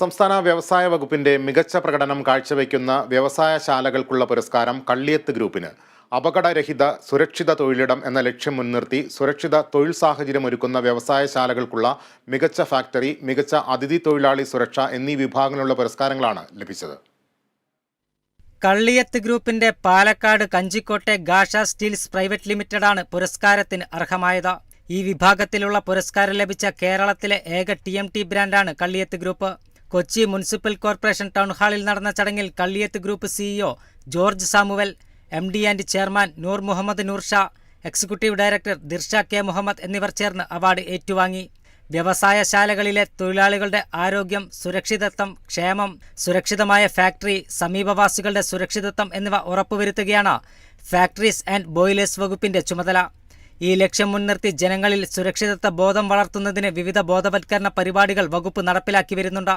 സംസ്ഥാന വ്യവസായ വകുപ്പിന്റെ മികച്ച പ്രകടനം കാഴ്ചവെക്കുന്ന വ്യവസായശാലകൾക്കുള്ള പുരസ്കാരം കള്ളിയത്ത് ഗ്രൂപ്പിന്. അപകടരഹിത സുരക്ഷിത തൊഴിലിടം എന്ന ലക്ഷ്യം മുൻനിർത്തി സുരക്ഷിത തൊഴിൽ സാഹചര്യം ഒരുക്കുന്ന വ്യവസായശാലകൾക്കുള്ള മികച്ച ഫാക്ടറി മികച്ച അതിഥി തൊഴിലാളി സുരക്ഷ എന്നീ വിഭാഗങ്ങളിലുള്ള പുരസ്കാരങ്ങളാണ് ലഭിച്ചത്. കള്ളിയത്ത് ഗ്രൂപ്പിന്റെ പാലക്കാട് കഞ്ചിക്കോട്ടെ ഗാഷ സ്റ്റീൽസ് പ്രൈവറ്റ് ലിമിറ്റഡാണ് പുരസ്കാരത്തിന് അർഹമായത്. ഈ വിഭാഗത്തിലുള്ള പുരസ്കാരം ലഭിച്ച കേരളത്തിലെ ഏക ടി ബ്രാൻഡാണ് Kalliyath group. Kochi municipal corporation town ഹാളിൽ നടന്ന ചടങ്ങിൽ Kalliyath group CEO George Samuel M D and chairman Noor Muhammad Noorsha executive director Dirsha K Muhammad എന്നിവർ ചേർന്ന് അവാർഡ് ഏറ്റുവാങ്ങി. വ്യവസായശാലകളിലെ തൊഴിലാളികളുടെ ആരോഗ്യം സുരക്ഷിതത്വം ക്ഷേമം സുരക്ഷിതമായ ഫാക്ടറി സമീപവാസികളുടെ സുരക്ഷിതത്വം എന്നിവ ഉറപ്പുവരുത്തുകയാണ് ഫാക്ടറീസ് ആൻഡ് ബോയിലേഴ്സ് വകുപ്പിന്റെ ചുമതല. ഈ ലക്ഷ്യം മുൻനിർത്തി ജനങ്ങളിൽ സുരക്ഷിതത്വ ബോധം വളർത്തുന്നതിന് വിവിധ ബോധവൽക്കരണ പരിപാടികൾ വകുപ്പ് നടപ്പിലാക്കി വരുന്നുണ്ട്.